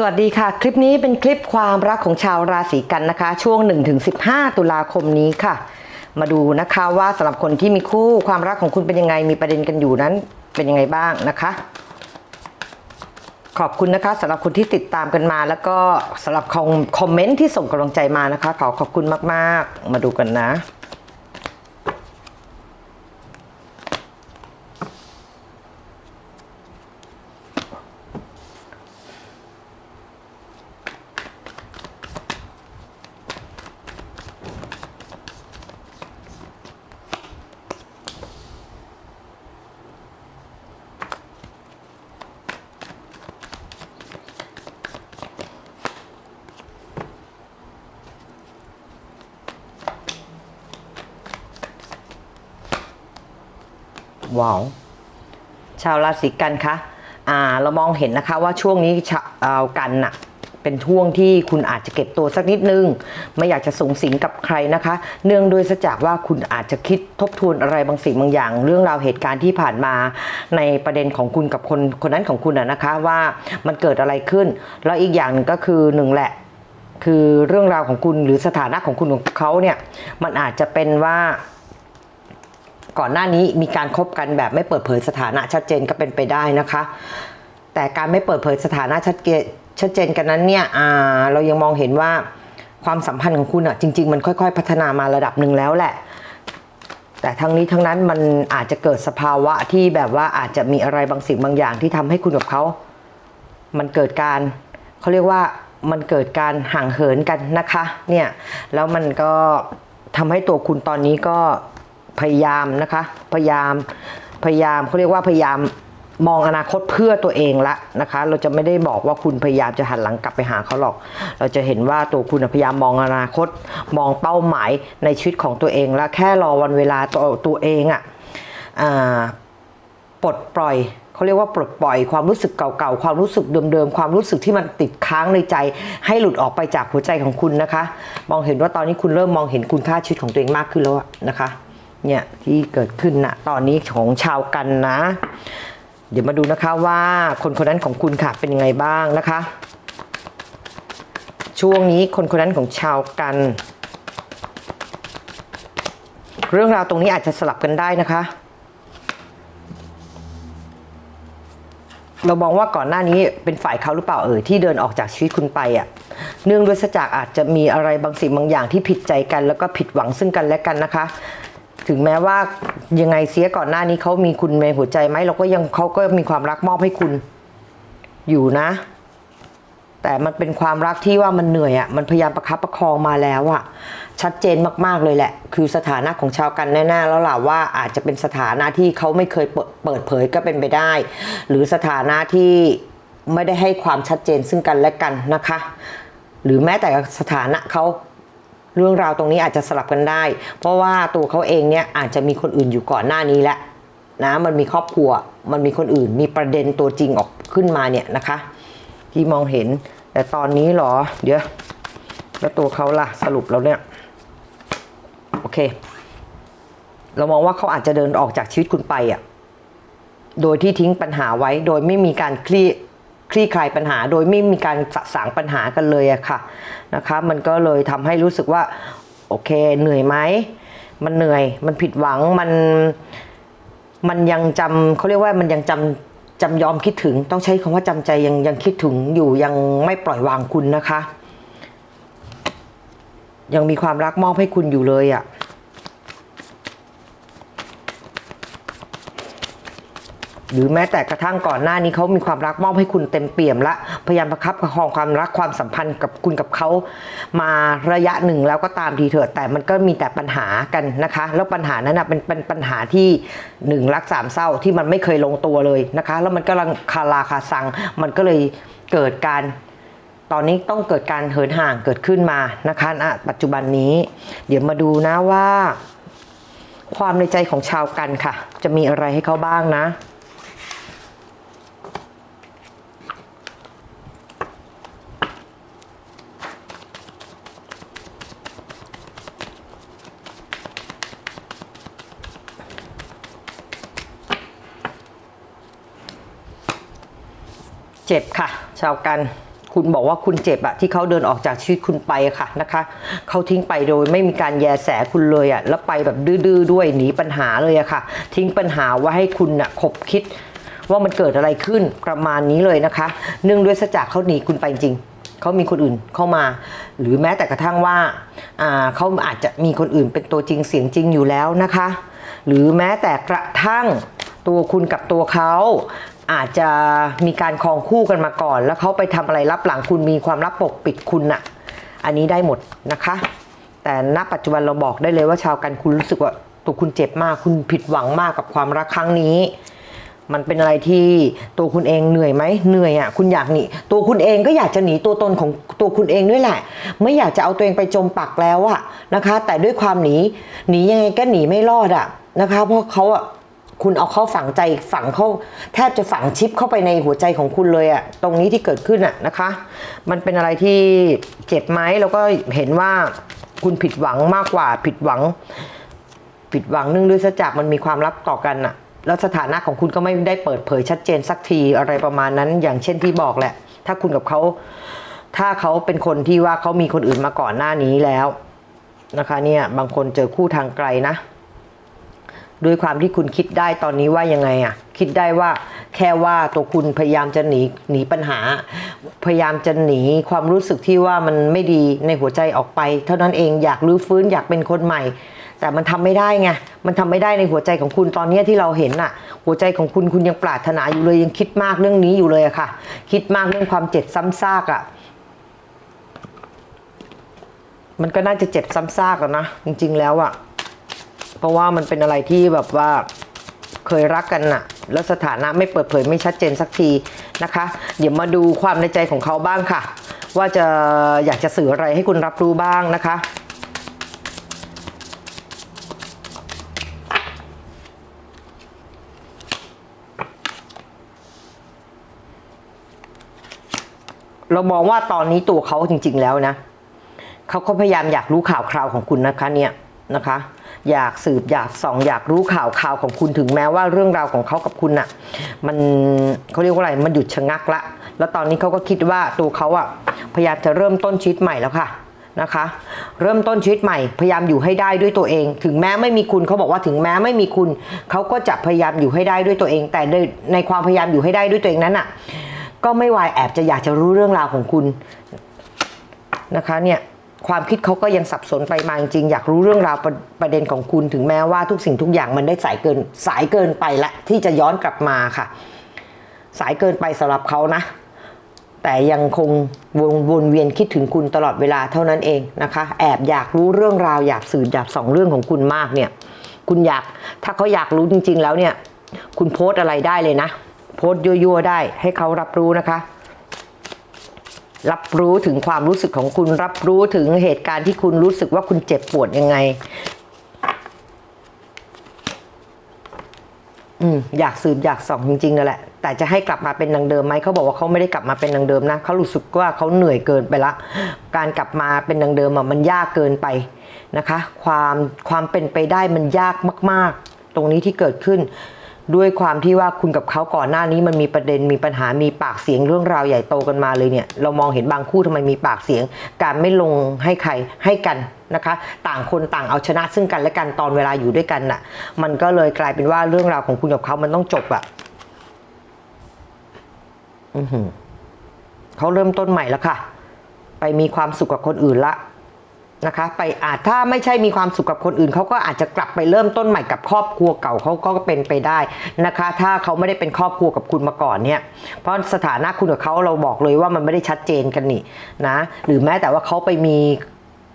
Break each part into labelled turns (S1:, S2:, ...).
S1: สวัสดีค่ะ คลิปนี้เป็นคลิปความรักของชาวราศีกันนะคะ ช่วง 1-15 ตุลาคมนี้ค่ะ มาดูนะคะว่าสำหรับคนที่มีคู่ความรักของคุณเป็นยังไงมีประเด็นกันอยู่นั้นเป็นยังไงบ้างนะคะ ขอบคุณนะคะสำหรับคนที่ติดตามกันมา แล้วก็สำหรับคอมคอมเมนต์ที่ส่งกำลังใจมานะคะ ขอขอบคุณมากๆ มาดูกันนะ ว้าวชาวราศีกันคะอ่าเรามองเห็นนะคะว่าช่วงนี้ชาวกันน่ะเป็นช่วงที่คุณอาจจะเก็บตัวสักนิดนึง ไม่อยากจะสูงสิงกับใครนะคะ เนื่องด้วยจากว่าคุณอาจจะคิดทบทวนอะไรบางสิ่งบางอย่าง เรื่องราวเหตุการณ์ที่ผ่านมาในประเด็นของคุณกับคนคนนั้นของคุณอะนะคะว่ามันเกิดอะไรขึ้น แล้วอีกอย่างก็คือหนึ่งแหละ คือเรื่องราวของคุณหรือสถานะของคุณของเขาเนี่ยมันอาจจะเป็นว่า ก่อนหน้านี้มีการคบกันแบบไม่เปิดเผยสถานะชัดเจนก็เป็นไปได้นะคะ แต่การไม่เปิดเผยสถานะชัดเจนชัดเจนกันนั้นเนี่ยเรายังมองเห็นว่าความสัมพันธ์ของคุณอะจริง ๆ มันค่อย ๆ พัฒนามาระดับหนึ่งแล้วแหละ แต่ทั้งนี้ทั้งนั้นมันอาจจะเกิดสภาวะที่แบบว่าอาจจะมีอะไรบางสิ่งบางอย่างที่ทำให้คุณกับเขามันเกิดการเขาเรียกว่ามันเกิดการห่างเหินกันนะคะ เนี่ย แล้วมันก็ทำให้ตัวคุณตอนนี้ก็ พยายามนะคะ พยายาม พยายามเขาเรียกว่าพยายามมองอนาคตเพื่อตัวเองละนะคะ เราจะไม่ได้บอกว่าคุณพยายามจะหันหลังกลับไปหาเขาหรอก เราจะเห็นว่าตัวคุณพยายามมองอนาคต มองเป้าหมายในชีวิตของตัวเองละแค่รอวันเวลาตัวตัวเองอะ่ะปลดปล่อยเขาเรียกว่าปลดปล่อยความรู้สึกเก่าๆ ความรู้สึกเดิมๆ ความรู้สึกที่มันติดค้างในใจ ให้หลุดออกไปจากหัวใจของคุณนะคะ มองเห็นว่าตอนนี้คุณเริ่มมองเห็นคุณค่าชีวิตของตัวเองมากขึ้นแล้วนะคะ เนี่ยที่เกิดขึ้นนะตอนนี้ของชาวกันนะ เดี๋ยวมาดูนะคะว่าคนคนนั้นของคุณค่ะเป็นยังไงบ้างนะคะ ช่วงนี้คนคนนั้นของชาวกัน เรื่องราวตรงนี้อาจจะสลับกันได้นะคะเรามองว่าก่อนหน้านี้เป็นฝ่ายเขาหรือเปล่าเอ่ยที่เดินออกจากชีวิตคุณไปอะ เนื่องด้วยสจากอาจจะมีอะไรบางสิ่งบางอย่างที่ผิดใจกัน แล้วก็ผิดหวังซึ่งกันและกันนะคะ ถึงแม้ว่ายังไงเสียก่อนหน้านี้เขามีคุณในหัวใจไหมเราก็ยังเขาก็มีความรักมอบให้คุณอยู่นะ แต่มันเป็นความรักที่ว่ามันเหนื่อยอะ่ะมันพยายามประคับประคองมาแล้วอะ่ะชัดเจนมากๆเลยแหละ คือสถานะของชาวกันแน่ๆแล้วล่ะว่าอาจจะเป็นสถานะที่เขาไม่เคยเปิดเปิดเผยก็เป็นไปได้ หรือสถานะที่ไม่ได้ให้ความชัดเจนซึ่งกันและกันนะคะ หรือแม้แต่สถานะเขา เรื่องราวตรงนี้อาจจะสลับกันได้ เพราะว่าตัวเขาเองเนี่ยอาจจะมีคนอื่นอยู่ก่อนหน้านี้แล้วนะมันมีครอบครัวมันมีคนอื่น มีประเด็นตัวจริงออกขึ้นมาเนี่ยนะคะ ที่มองเห็นแต่ตอนนี้หรอ เดี๋ยวแล้วตัวเขาล่ะสรุปแล้วเนี่ยโอเค เรามองว่าเขาอาจจะเดินออกจากชีวิตคุณไปอะโดยที่ทิ้งปัญหาไว้โดยไม่มีการคลี่ คลี่คลายปัญหา โดยไม่มีการสะสางปัญหากันเลยอะค่ะนะคะ มันก็เลยทำให้รู้สึกว่าโอเคเหนื่อยไหมมันเหนื่อย มันผิดหวังมันมันยังจำเขาเรียกว่ามันยังจำจำยอมคิดถึงต้องใช้คำว่าจำใจยังยังคิดถึงอยู่ยังไม่ปล่อยวางคุณนะคะ ยังมีความรักมอบให้คุณอยู่เลยอะ่ะ หรือแม้แต่กระทั่งก่อนหน้านี้เขามีความรักมอบให้คุณเต็มเปี่ยมละ พยายามประคับประคองความรักความสัมพันธ์กับคุณกับเขามาระยะหนึ่งแล้วก็ตามทีเถิดแต่มันก็มีแต่ปัญหากันนะคะ แล้วปัญหานั้นนะเป็นเป็นปัญหาที่หนึ่งรักสามเศร้าที่มันไม่เคยลงตัวเลยนะคะ แล้วมันกำลังคาราคาซัง มันก็เลยเกิดการตอนนี้ต้องเกิดการเหินห่างเกิดขึ้นมานะคะณปัจจุบันนี้ เดี๋ยวมาดูนะว่า ความในใจของชาวกันค่ะ จะมีอะไรให้เขาบ้างนะ เจ็บค่ะ ชาวกันคุณบอกว่าคุณเจ็บอะที่เขาเดินออกจากชีวิตคุณไปค่ะนะคะเขาทิ้งไปโดยไม่มีการแยแสคุณเลยอะแล้วไปแบบดื้อๆด้วยหนีปัญหาเลยอะค่ะ ทิ้งปัญหาไว้ให้คุณอะขบคิด ว่ามันเกิดอะไรขึ้นประมาณนี้เลยนะคะ เนื่องด้วยสจากเขาหนีคุณไปจริงเขามีคนอื่นเข้ามา หรือแม้แต่กระทั่งว่าเขาอาจจะมีคนอื่นเป็นตัวจริงเสียงจริงอยู่แล้วนะคะ หรือแม้แต่กระทั่งตัวคุณกับตัวเขา อาจจะมีการครองคู่กันมาก่อน แล้วเขาไปทำอะไรรับหลังคุณมีความลับปกปิดคุณน่ะอันนี้ได้หมดนะคะ แต่ณปัจจุบันเราบอกได้เลยว่าชาวกันคุณรู้สึกว่าตัวคุณเจ็บมาก คุณผิดหวังมากกับความรักครั้งนี้ มันเป็นอะไรที่ตัวคุณเองเหนื่อยไหมเหนื่อยอะคุณอยากหนีตัวคุณเองก็อยากจะหนีตัวตนของตัวคุณเองด้วยแหละ ไม่อยากจะเอาตัวเองไปจมปักแล้วอะนะคะ แต่ด้วยความหนีหนียังไงก็หนีไม่รอดอะนะคะ เพราะเขาอะ คุณเอาเข้าฝังใจฝังเข้าแทบจะฝังชิปเข้าไปในหัวใจของคุณเลยอะตรงนี้ที่เกิดขึ้นอะนะคะ มันเป็นอะไรที่เจ็บไหมแล้วก็เห็นว่าคุณผิดหวังมากกว่าผิดหวัง ผิดหวังเนื่องด้วยซะจากมันมีความลับต่อกันน่ะแล้วสถานะของคุณก็ไม่ได้เปิดเผยชัดเจนสักทีอะไรประมาณนั้น อย่างเช่นที่บอกแหละ ถ้าคุณกับเขาถ้าเขาเป็นคนที่ว่าเขามีคนอื่นมาก่อนหน้านี้แล้วนะคะเนี่ยบางคนเจอคู่ทางไกลนะ ด้วยความที่คุณคิดได้ตอนนี้ว่ายังไงอะคิดได้ว่าแค่ว่าตัวคุณพยายามจะหนีหนีปัญหา พยายามจะหนีความรู้สึกที่ว่ามันไม่ดีในหัวใจออกไป เท่านั้นเองอยากรื้อฟื้นอยากเป็นคนใหม่ แต่มันทำไม่ได้ไงมันทำไม่ได้ในหัวใจของคุณตอนนี้ที่เราเห็นน่ะหัวใจของคุณคุณยังปรารถนาอยู่เลยยังคิดมากเรื่องนี้อยู่เลยอะค่ะ คิดมากเรื่องความเจ็บซ้ำซากอะมันก็น่าจะเจ็บซ้ำซากแล้วนะจริง ๆ แล้วอะ เพราะว่ามันเป็นอะไรที่แบบว่าเคยรักกันน่ะ แล้วสถานะไม่เปิดเผยไม่ชัดเจนสักทีนะคะ เดี๋ยวมาดูความในใจของเขาบ้างค่ะ ว่าจะอยากจะสื่ออะไรให้คุณรับรู้บ้างนะคะเรามองว่าตอนนี้ตัวเขาจริง ๆ แล้วนะ เขาก็พยายามอยากรู้ข่าวคราวของคุณนะคะเนี่ยนะคะ อยากสืบอยากส่องอยากรู้ข่าวข่าวของคุณถึงแม้ว่าเรื่องราวของเขากับคุณน่ะมันเขาเรียกว่าอะไรมันหยุดชะงักละ แล้วตอนนี้เขาก็คิดว่าตัวเขาอะพยายามจะเริ่มต้นชีวิตใหม่แล้วค่ะนะคะ เริ่มต้นชีวิตใหม่ พยายามอยู่ให้ได้ด้วยตัวเอง ถึงแม้ไม่มีคุณเขาบอกว่าถึงแม้ไม่มีคุณเขาก็จะพยายามอยู่ให้ได้ด้วยตัวเอง แต่ในในความพยายามอยู่ให้ได้ด้วยตัวเองนั้นอะก็ไม่วายแอบจะอยากจะรู้เรื่องราวของคุณนะคะเนี่ย ความคิดเขาก็ยังสับสนไปมาจริงๆอยากรู้เรื่องราวประประเด็นของคุณถึงแม้ว่าทุกสิ่งทุกอย่างมันได้สายเกินสายเกินไปละที่จะย้อนกลับมาค่ะ สายเกินไปสำหรับเขานะ แต่ยังคงวนวนเวียนคิดถึงคุณตลอดเวลาเท่านั้นเองนะคะ แอบอยากรู้เรื่องราวอยากสื่ออยากส่องเรื่องของคุณมากเนี่ย คุณอยากถ้าเขาอยากรู้จริง ๆ แล้วเนี่ย คุณโพสต์อะไรได้เลยนะ โพสต์ยั่วๆได้ให้เขารับรู้นะคะ รับรู้ถึงความรู้สึกของคุณ รับรู้ถึงเหตุการณ์ที่คุณรู้สึกว่าคุณเจ็บปวดยังไง อืมอยากสืบอยากส่องจริงๆนั่นแหละ แต่จะให้กลับมาเป็นดังเดิมไหมเขาบอกว่าเขาไม่ได้กลับมาเป็นดังเดิมนะเขารู้สึกว่าเขาเหนื่อยเกินไปละ การกลับมาเป็นดังเดิมอะมันยากเกินไปนะคะ ความความเป็นไปได้มันยากมาก ๆ ตรงนี้ที่เกิดขึ้น ด้วยความที่ว่าคุณกับเขาก่อนหน้านี้มันมีประเด็นมีปัญหามีปากเสียงเรื่องราวใหญ่โตกันมาเลยเนี่ยเรามองเห็นบางคู่ทำไมมีปากเสียง การไม่ลงให้ใครให้กันนะคะ ต่างคนต่างเอาชนะซึ่งกันและกันตอนเวลาอยู่ด้วยกันน่ะ มันก็เลยกลายเป็นว่าเรื่องราวของคุณกับเขามันต้องจบอะอือหือเขาเริ่มต้นใหม่แล้วค่ะ ไปมีความสุขกับคนอื่นละ นะคะไปอาจถ้าไม่ใช่มีความสุขกับคนอื่นเขาก็อาจจะกลับไปเริ่มต้นใหม่กับครอบครัวเก่าเขาก็เป็นไปได้นะคะ ถ้าเขาไม่ได้เป็นครอบครัวกับคุณมาก่อนเนี่ยเพราะสถานะคุณกับเขาเราบอกเลยว่ามันไม่ได้ชัดเจนกันนี่นะหรือแม้แต่ว่าเขาไปมี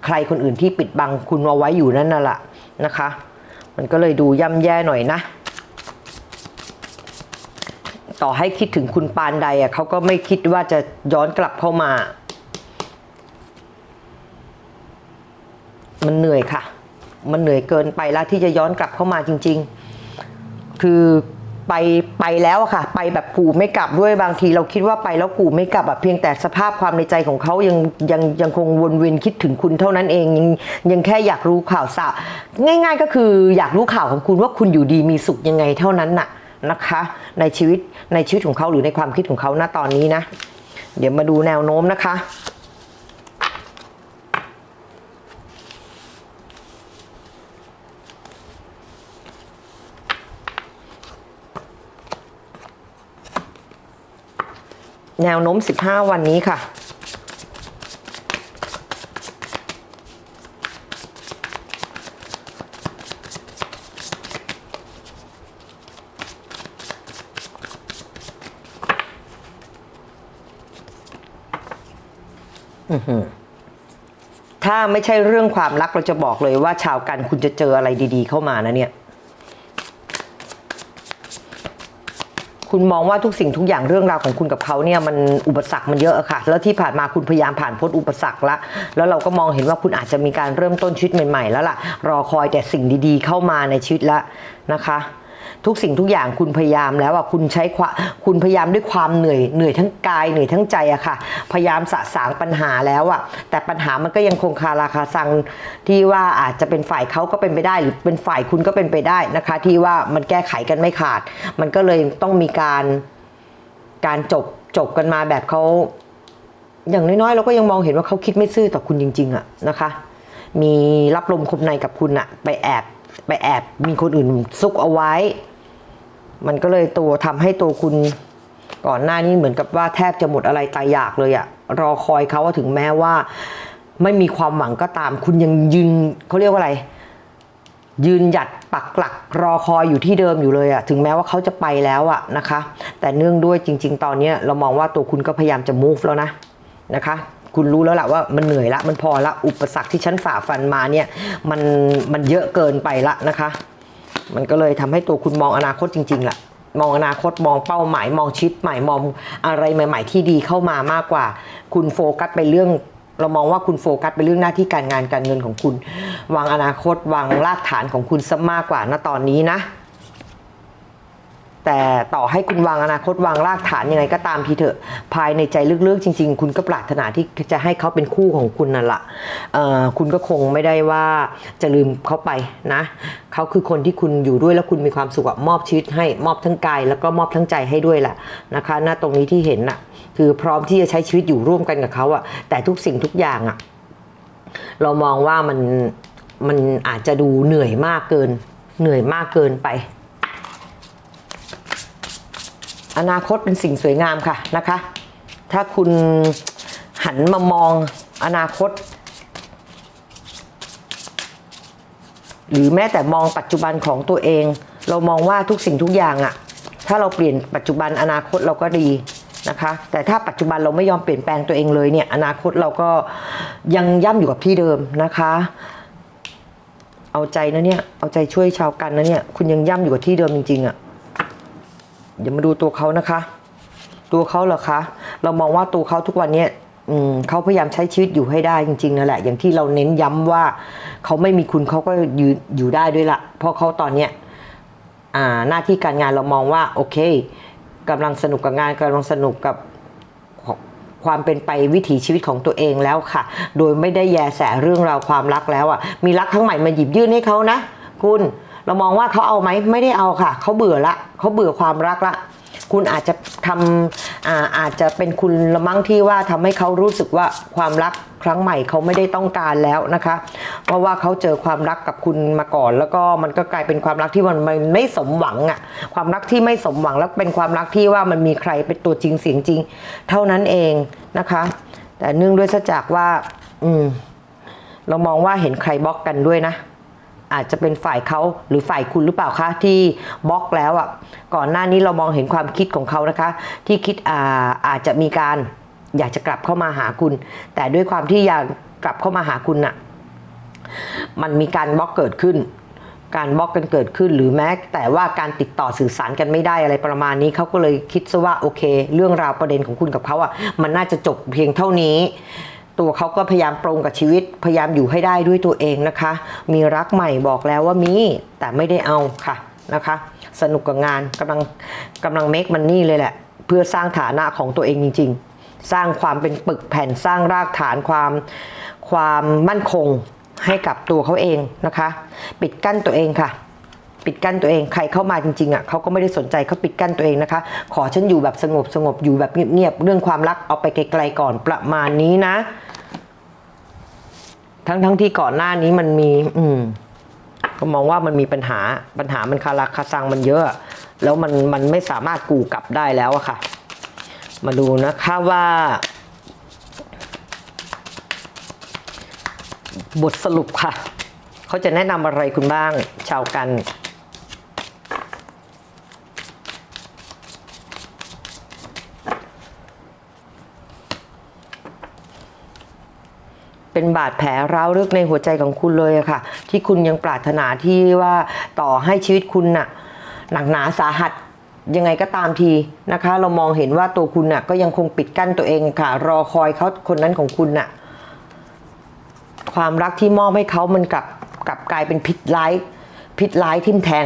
S1: ใครคนอื่นที่ปิดบังคุณเอาไว้อยู่นั่นน่ะแหละนะคะ มันก็เลยดูย่ำแย่หน่อยนะ ต่อให้คิดถึงคุณปานใดอะเขาก็ไม่คิดว่าจะย้อนกลับเข้ามา มันเหนื่อยค่ะ มันเหนื่อยเกินไปแล้วที่จะย้อนกลับเข้ามาจริง ๆ คือไปไปแล้วอะค่ะ ไปแบบกูไม่กลับด้วยบางที เราคิดว่าไปแล้วกูไม่กลับอะเพียงแต่สภาพความในใจของเขายังยังยังคงวนเวียนคิดถึงคุณเท่านั้นเองยังยังแค่อยากรู้ข่าวสารง่าย ๆ ก็คืออยากรู้ข่าวของคุณว่าคุณอยู่ดีมีสุขยังไงเท่านั้นน่ะนะคะ ในชีวิตในชีวิตของเขาหรือในความคิดของเขาณตอนนี้นะ เดี๋ยวมาดูแนวโน้มนะคะ แนวโน้ม 15 วันนี้ค่ะ ถ้าไม่ใช่เรื่องความรักเราจะบอกเลยว่าชาวกันคุณจะเจออะไรดี ๆ เข้ามานะเนี่ย คุณมองว่าทุกสิ่งทุกอย่างเรื่องราวของคุณกับเขาเนี่ยมันอุปสรรคมันเยอะอะค่ะ แล้วที่ผ่านมาคุณพยายามผ่านพ้นอุปสรรคละแล้วเราก็มองเห็นว่าคุณอาจจะมีการเริ่มต้นชีวิตใหม่ๆ แล้วล่ะ รอคอยแต่สิ่งดีๆ เข้ามาในชีวิตละนะคะ ทุกสิ่งทุกอย่างคุณพยายามแล้วอะคุณใช้ความคุณพยายามด้วยความเหนื่อยเหนื่อยทั้งกายเหนื่อยทั้งใจอะค่ะ พยายามสะสางปัญหาแล้วอะแต่ปัญหามันก็ยังคงคาราคาซังที่ว่าอาจจะเป็นฝ่ายเขาก็เป็นไปได้ หรือเป็นฝ่ายคุณก็เป็นไปได้นะคะ ที่ว่ามันแก้ไขกันไม่ขาด มันก็เลยต้องมีการการจบจบกันมาแบบเขาอย่างน้อยๆเราก็ยังมองเห็นว่าเขาคิดไม่ซื่อต่อคุณจริง ๆอะนะคะ มีรับลมคมในกับคุณอะไปแอบไปแอบมีคนอื่นซุกเอาไว้ มันก็เลยตัวทำให้ตัวคุณก่อนหน้านี้เหมือนกับว่าแทบจะหมดอะไรตายอยากเลยอะรอคอยเขาว่าถึงแม้ว่า ไม่มีความหวังก็ตาม คุณยังยืนเขาเรียกว่าอะไร ยืนหยัดปักหลัก รอคอยอยู่ที่เดิมอยู่เลยอะถึงแม้ว่าเขาจะไปแล้วอะนะคะ แต่เนื่องด้วยจริง ๆ ตอนนี้เรามองว่าตัวคุณก็พยายามจะ move แล้วนะนะคะคุณรู้แล้วแหละว่ามันเหนื่อยละ มันพอละ อุปสรรคที่ฉันฝ่าฟันมาเนี่ย มันมันเยอะเกินไปละนะคะ มันก็เลยทำให้ตัวคุณมองอนาคตจริงๆล่ะ มองอนาคตมองเป้าหมาย มองชิดใหม่มองอะไรใหม่ ๆ ที่ดีเข้ามามากกว่า คุณโฟกัสไปเรื่อง เรามองว่าคุณโฟกัสไปเรื่องหน้าที่การงานการเงินของคุณ วางอนาคตวางรากฐานของคุณซะมากกว่าณตอนนี้นะ แต่ต่อให้คุณวางอนาคตวางรากฐานยังไงก็ตามทีเถอะ ภายในใจลึกๆจริง ๆ คุณก็ปรารถนาที่จะให้เขาเป็นคู่ของคุณนั่นแหละคุณก็คงไม่ได้ว่าจะลืมเขาไปนะเขาคือคนที่คุณอยู่ด้วยแล้วคุณมีความสุขมอบชีวิตให้มอบทั้งกายแล้วก็มอบทั้งใจให้ด้วยแหละนะคะหน้าตรงนี้ที่เห็นน่ะคือพร้อมที่จะใช้ชีวิตอยู่ร่วมกันกับเขาอะแต่ทุกสิ่งทุกอย่างอะเรามองว่ามันมันอาจจะดูเหนื่อยมากเกิน เหนื่อยมากเกินไป อนาคตเป็นสิ่งสวยงามค่ะนะคะ ถ้าคุณหันมามองอนาคต หรือแม้แต่มองปัจจุบันของตัวเอง เรามองว่าทุกสิ่งทุกอย่างอะถ้าเราเปลี่ยนปัจจุบันอนาคตเราก็ดีนะคะ แต่ถ้าปัจจุบันเราไม่ยอมเปลี่ยนแปลงตัวเองเลยเนี่ย อนาคตเราก็ยังย่ำอยู่กับที่เดิมนะคะ เอาใจนะเนี่ย เอาใจช่วยชาวกันนะเนี่ย คุณยังย่ำอยู่กับที่เดิมจริงๆอะ ดี๋ยวมาดูตัวเขานะคะ ตัวเขาเหรอคะ เรามองว่าตัวเขาทุกวันนี้เขาพยายามใช้ชีวิตอยู่ให้ได้จริงๆนั่นแหละ อย่างที่เราเน้นย้ำว่าเขาไม่มีคุณเขาก็ยืนอยู่ได้ด้วยละเพราะเขาตอนเนี้ยหน้าที่การงานเรามองว่าโอเคกำลังสนุกกับงานกำลังสนุกกับความเป็นไปวิถีชีวิตของตัวเองแล้วค่ะ โดยไม่ได้แยแสเรื่องราวความรักแล้วอะมีรักครั้งใหม่มาหยิบยื่นให้เขานะ คุณ เรามองว่าเขาเอาไหมไม่ได้เอาค่ะ เขาเบื่อละเขาเบื่อความรักละ คุณอาจจะทำอาอาจจะเป็นคุณละมั้งที่ว่าทำให้เขารู้สึกว่าความรักครั้งใหม่เขาไม่ได้ต้องการแล้วนะคะ เพราะว่าเขาเจอความรักกับคุณมาก่อน แล้วก็มันก็กลายเป็นความรักที่มันไม่สมหวังอะความรักที่ไม่สมหวังแล้วเป็นความรักที่ว่ามันมีใครเป็นตัวจริงเสียงจริง เท่านั้นเองนะคะ แต่เนื่องด้วยซะจากว่า อืม เรามองว่าเห็นใครบล็อกกันด้วยนะ อาจจะเป็นฝ่ายเขาหรือฝ่ายคุณหรือเปล่าคะที่บล็อกแล้วอะก่อนหน้านี้เรามองเห็นความคิดของเขานะคะ ที่คิดอ่าอาจจะมีการอยากจะกลับเข้ามาหาคุณ แต่ด้วยความที่อยากกลับเข้ามาหาคุณน่ะมันมีการบล็อกเกิดขึ้น การบล็อกกันเกิดขึ้นหรือแม้แต่ว่าการติดต่อสื่อสารกันไม่ได้อะไรประมาณนี้เขาก็เลยคิดซะว่าโอเค เรื่องราวประเด็นของคุณกับเขาอะมันน่าจะจบเพียงเท่านี้ ตัวเขาก็พยายามปรงกับชีวิต พยายามอยู่ให้ได้ด้วยตัวเองนะคะ มีรักใหม่บอกแล้วว่ามีแต่ไม่ได้เอาค่ะนะคะ สนุกกับงานกำลังกำลังเมคมันนี่เลยแหละ เพื่อสร้างฐานะของตัวเองจริง ๆ สร้างความเป็นปึกแผ่นสร้างรากฐานความความมั่นคงให้กับตัวเขาเองนะคะ ปิดกั้นตัวเองค่ะ ปิดกั้นตัวเองใครเข้ามาจริงๆอะเขาก็ไม่ได้สนใจเขาปิดกั้นตัวเองนะคะ ขอฉันอยู่แบบสงบสงบอยู่แบบเงียบๆเรื่องความรักเอาไปไกลๆก่อนประมาณนี้นะ ทั้งๆทที่ก่อนหน้านี้มันมี อืมก็มองว่ามันมีปัญหาปัญหามันคาราคาซังมันเยอะ แล้วมันมันไม่สามารถกูกลับได้แล้วอะค่ะ มาดูนะคะว่าบทสรุปค่ะ เขาจะแนะนำอะไรคุณบ้างชาวกัน เป็นบาดแผลร้าวลึกในหัวใจของคุณเลยค่ะ ที่คุณยังปรารถนาที่ว่าต่อให้ชีวิตคุณน่ะหนักหนาสาหัสยังไงก็ตามทีนะคะ เรามองเห็นว่าตัวคุณน่ะก็ยังคงปิดกั้นตัวเองค่ะ รอคอยเขาคนนั้นของคุณน่ะความรักที่มอบให้เขามันกลับกลับกลายเป็นพิษร้ายพิษร้ายทิ่มแทง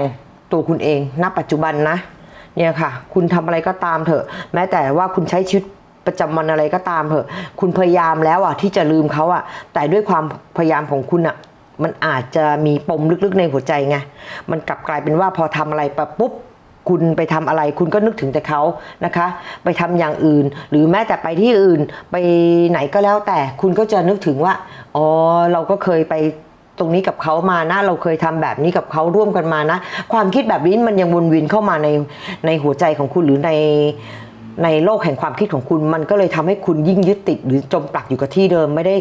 S1: ตัวคุณเองณปัจจุบันนะเนี่ยค่ะ คุณทำอะไรก็ตามเถอะ แม้แต่ว่าคุณใช้ชีวิต ประจำวันอะไรก็ตามเถอะ คุณพยายามแล้วอะที่จะลืมเขาอะ แต่ด้วยความพยายามของคุณอะมันอาจจะมีปมลึกๆในหัวใจไง มันกลับกลายเป็นว่าพอทำอะไรไปปุ๊บ คุณไปทำอะไร คุณก็นึกถึงแต่เขานะคะ ไปทำอย่างอื่น หรือแม้แต่ไปที่อื่น ไปไหนก็แล้วแต่ คุณก็จะนึกถึงว่า อ๋อ เราก็เคยไปตรงนี้กับเขามานะ เราเคยทำแบบนี้กับเขาร่วมกันมานะ ความคิดแบบนี้มันยังวนเวียนเข้ามาในในหัวใจของคุณหรือใน ในโลกแห่งความคิดของคุณ มันก็เลยทำให้คุณยิ่งยึดติด หรือจมปลักอยู่กับที่เดิมไม่ได้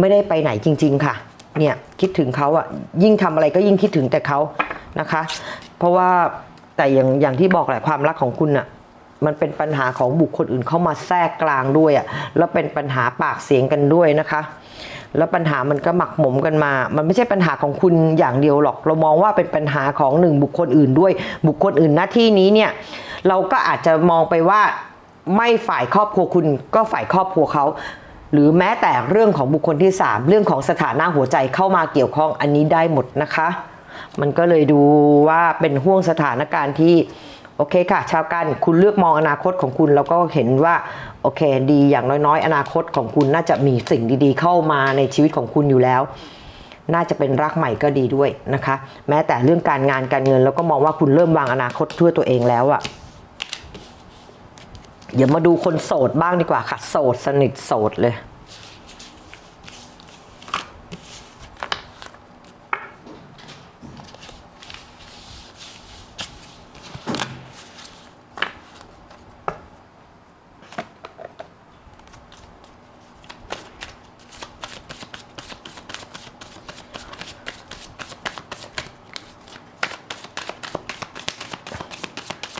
S1: ไม่ได้ไปไหนจริง ๆ ค่ะ เนี่ยคิดถึงเขาอะยิ่งทำอะไรก็ยิ่งคิดถึงแต่เขานะคะ เพราะว่าแต่อย่างอย่างที่บอกแหละความรักของคุณอะมันเป็นปัญหาของบุคคลอื่นเข้ามาแทรกกลางด้วยอะแล้วเป็นปัญหาปากเสียงกันด้วยนะคะแล้วปัญหามันก็หมักหมมกันมา มันไม่ใช่ปัญหาของคุณอย่างเดียวหรอก เรามองว่าเป็นปัญหาของหนึ่งบุคคลอื่นด้วย บุคคลอื่นหน้าที่นี้เนี่ย เราก็อาจจะมองไปว่า ไม่ฝ่ายครอบครัวคุณก็ฝ่ายครอบครัวเขาหรือแม้แต่เรื่องของบุคคลที่ 3 เรื่องของสถานะหัวใจเข้ามาเกี่ยวข้องอันนี้ได้หมดนะคะ มันก็เลยดูว่าเป็นห่วงสถานการณ์ที่โอเคค่ะ ชาวกันคุณเลือกมองอนาคตของคุณ แล้วก็เห็นว่าโอเคดีอย่างน้อยๆ อนาคตของคุณน่าจะมีสิ่งดีๆ เข้ามาในชีวิตของคุณอยู่แล้ว น่าจะเป็นรักใหม่ก็ดีด้วยนะคะ แม้แต่เรื่องการงานการเงิน แล้วก็มองว่าคุณเริ่มวางอนาคตทั่วตัวเองแล้วอะ เดี๋ยวมาดูคนโสดบ้างดีกว่าค่ะ โสดสนิทโสดเลย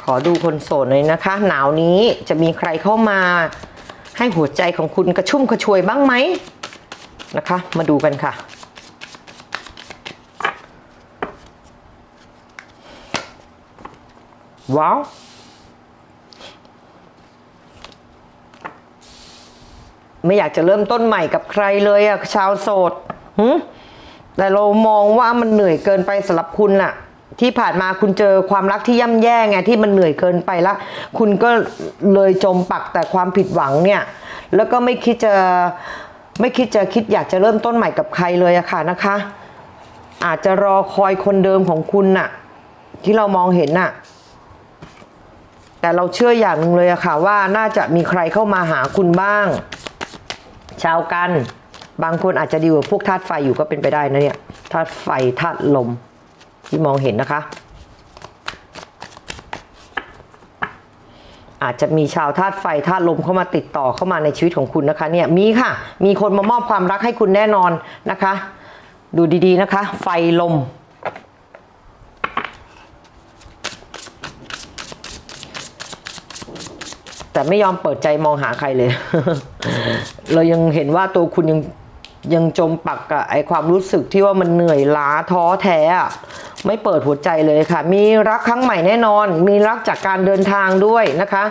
S1: ขอดูคนโสดหน่อยนะคะ หนาวนี้จะมีใครเข้ามา ให้หัวใจของคุณกระชุ่มกระชวยบ้างไหมนะคะ มาดูกันค่ะว้าวไม่อยากจะเริ่มต้นใหม่กับใครเลยอะชาวโสดหึแต่เรามองว่ามันเหนื่อยเกินไปสำหรับคุณน่ะ ที่ผ่านมาคุณเจอความรักที่ย่ำแย่ไงที่มันเหนื่อยเกินไปละคุณก็เลยจมปักแต่ความผิดหวังเนี่ย แล้วก็ไม่คิดจะไม่คิดจะคิดอยากจะเริ่มต้นใหม่กับใครเลยอะค่ะนะคะ อาจจะรอคอยคนเดิมของคุณน่ะ ที่เรามองเห็นน่ะ แต่เราเชื่ออย่างหนึงเลยอะค่ะ ว่าน่าจะมีใครเข้ามาหาคุณบ้าง ชาวกัน บางคนอาจจะดีกว่าพวกธาตุไฟอยู่ก็เป็นไปได้นะเนี่ยธาตุไฟธาตุลม ที่มองเห็นนะคะ อาจจะมีชาวธาตุไฟธาตุลมเข้ามาติดต่อเข้ามาในชีวิตของคุณนะคะเนี่ยมีค่ะ มีคนมามอบความรักให้คุณแน่นอนนะคะ ดูดีๆนะคะ ไฟลมแต่ไม่ยอมเปิดใจมองหาใครเลย เรายังเห็นว่าตัวคุณยังยังจมปักกับไอความรู้สึกที่ว่ามันเหนื่อยล้าท้อแท้อะ ไม่เปิดหัวใจเลยค่ะ มีรักครั้งใหม่แน่นอน มีรักจากการเดินทางด้วยนะคะ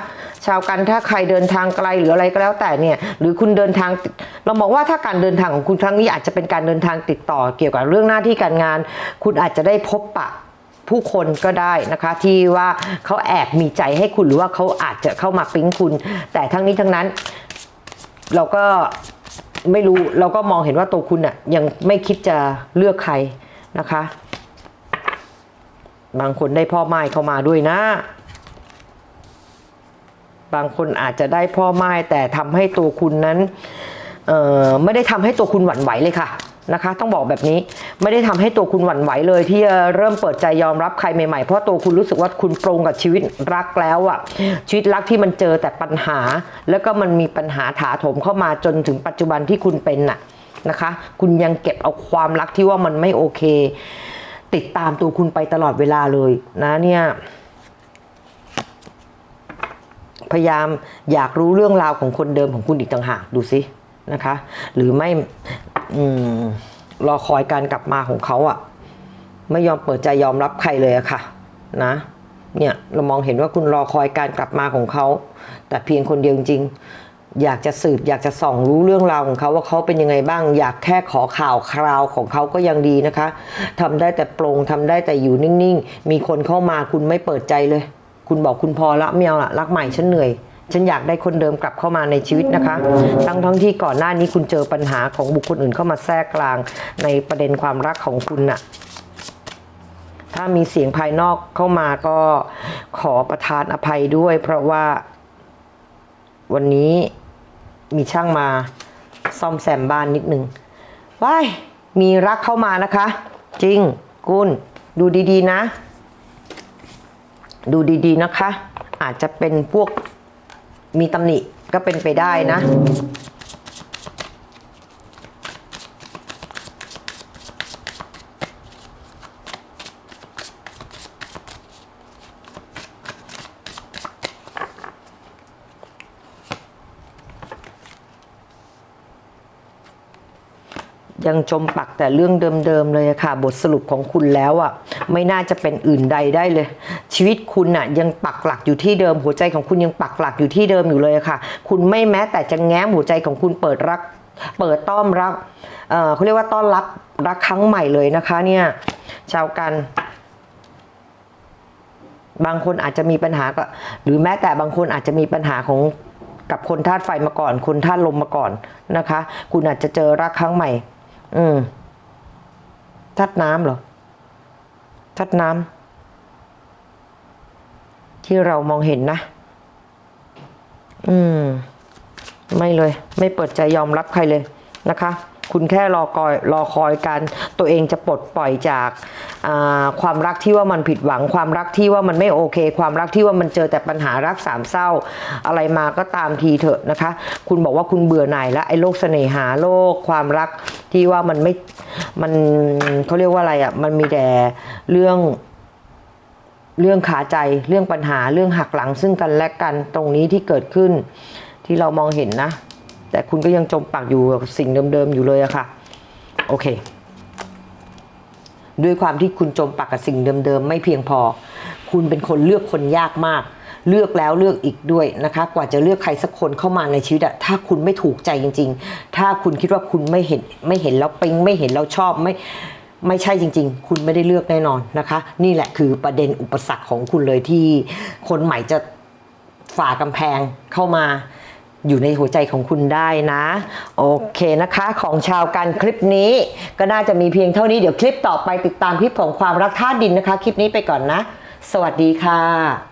S1: ชาวกันถ้าใครเดินทางไกลหรืออะไรก็แล้วแต่เนี่ย หรือคุณเดินทาง เรามองว่าถ้าการเดินทางของคุณครั้งนี้อาจจะเป็นการเดินทางติดต่อเกี่ยวกับเรื่องหน้าที่การงาน คุณอาจจะได้พบปะผู้คนก็ได้นะคะที่ว่าเขาแอบมีใจให้คุณหรือว่าเขาอาจจะเข้ามาปิ๊งคุณ แต่ทั้งนี้ทั้งนั้น เราก็ไม่รู้เราก็มองเห็นว่าตัวคุณอะยังไม่คิดจะเลือกใครนะคะ บางคนได้พ่อไม้เข้ามาด้วยนะ บางคนอาจจะได้พ่อไม้แต่ทำให้ตัวคุณนั้นเอ่อไม่ได้ทำให้ตัวคุณหวั่นไหวเลยค่ะนะคะ ต้องบอกแบบนี้ไม่ได้ทำให้ตัวคุณหวั่นไหวเลย ที่จะเริ่มเปิดใจยอมรับใครใหม่ๆ เพราะตัวคุณรู้สึกว่าคุณปรงกับชีวิตรักแล้วอะชีวิตรักที่มันเจอแต่ปัญหา แล้วก็มันมีปัญหาถาโถมเข้ามาจนถึงปัจจุบันที่คุณเป็นน่ะนะคะ คุณยังเก็บเอาความรักที่ว่ามันไม่โอเค ติดตามตัวคุณไปตลอดเวลาเลยนะเนี่ยพยายามอยากรู้เรื่องราวของคนเดิมของคุณอีกต่างหากดูสินะคะ หรือไม่มรอคอยการกลับมาของเขาอะไม่ยอมเปิดใจยอมรับใครเลยอะค่ะ นะ เนี่ยเรามองเห็นว่าคุณรอคอยการกลับมาของเขา แต่เพียงคนเดียวจริง อยากจะสืบอยากจะส่องรู้เรื่องราวของเขาว่าเขาเป็นยังไงบ้าง อยากแค่ขอข่าวคราวของเขาก็ยังดีนะคะทำได้แต่โปรงทำได้แต่อยู่นิ่งๆ มีคนเข้ามาคุณไม่เปิดใจเลย คุณบอกคุณพอละไม่เอาละรักใหม่ฉันเหนื่อย ฉันอยากได้คนเดิมกลับเข้ามาในชีวิตนะคะ ทั้งทั้งที่ก่อนหน้านี้คุณเจอปัญหาของบุคคลอื่นเข้ามาแทรกกลางในประเด็นความรักของคุณน่ะถ้ามีเสียงภายนอกเข้ามาก็ขอประทานอภัยด้วย เพราะว่าวันนี้ มีช่างมาซ่อมแซมบ้านนิดนึงว้ายมีรักเข้ามานะคะ จริงกุลดูดีๆนะ ดูดีๆนะคะ อาจจะเป็นพวกมีตำหนิก็เป็นไปได้นะ ยังจมปักแต่เรื่องเดิมๆเลยค่ะ บทสรุปของคุณแล้วอะไม่น่าจะเป็นอื่นใดได้เลย ชีวิตคุณอะยังปักหลักอยู่ที่เดิม หัวใจของคุณยังปักหลักอยู่ที่เดิมอยู่เลยค่ะ คุณไม่แม้แต่จะแง้มหัวใจของคุณเปิดรัก เปิดต้อมรับเอ่อเขาเรียกว่าต้อนรับรักครั้งใหม่เลยนะคะเนี่ยชาวกันบางคนอาจจะมีปัญหากับหรือแม้แต่บางคนอาจจะมีปัญหาของกับคนธาตุไฟมาก่อน คนธาตุลมมาก่อนนะคะ คุณอาจจะเจอรักครั้งใหม่ อืมทัดน้ำเหรอ ทัดน้ำที่เรามองเห็นนะ อืม ไม่เลย ไม่เปิดใจยอมรับใครเลยนะคะ คุณแค่รอคอยรอคอยการตัวเองจะปลดปล่อยจากาความรักที่ว่ามันผิดหวัง ความรักที่ว่ามันไม่โอเค ความรักที่ว่ามันเจอแต่ปัญหารักสามเศร้า อะไรมาก็ตามทีเถอะนะคะ คุณบอกว่าคุณเบื่อหน่ายแล้วไอ้โลกเสน่หาโลกความรักที่ว่ามันไม่มันเขาเรียกว่าอะไรอะ่ะมันมีแต่เรื่องเรื่องขาใจเรื่องปัญหาเรื่องหักหลังซึ่งกันและกันตรงนี้ที่เกิดขึ้นที่เรามองเห็นนะ แต่คุณก็ยังจมปักอยู่กับสิ่งเดิมๆอยู่เลยอะค่ะ โอเค ด้วยความที่คุณจมปักกับสิ่งเดิมๆไม่เพียงพอ คุณเป็นคนเลือกคนยากมาก เลือกแล้วเลือกอีกด้วยนะคะ กว่าจะเลือกใครสักคนเข้ามาในชีวิตอะถ้าคุณไม่ถูกใจจริง ๆ ถ้าคุณคิดว่าคุณไม่เห็นไม่เห็นแล้วปิงไม่เห็นแล้วชอบไม่ไม่ใช่จริง ๆ คุณไม่ได้เลือกแน่นอนนะคะ นี่แหละคือประเด็นอุปสรรคของคุณเลยที่คนใหม่จะฝ่ากำแพงเข้ามา อยู่ในหัวใจของคุณได้นะ โอเคนะคะ ของชาวการคลิปนี้ ก็น่าจะมีเพียงเท่านี้เดี๋ยวคลิปต่อไปติดตามคลิปของความรักธาตุดินนะคะ คลิปนี้ไปก่อนนะ สวัสดีค่ะ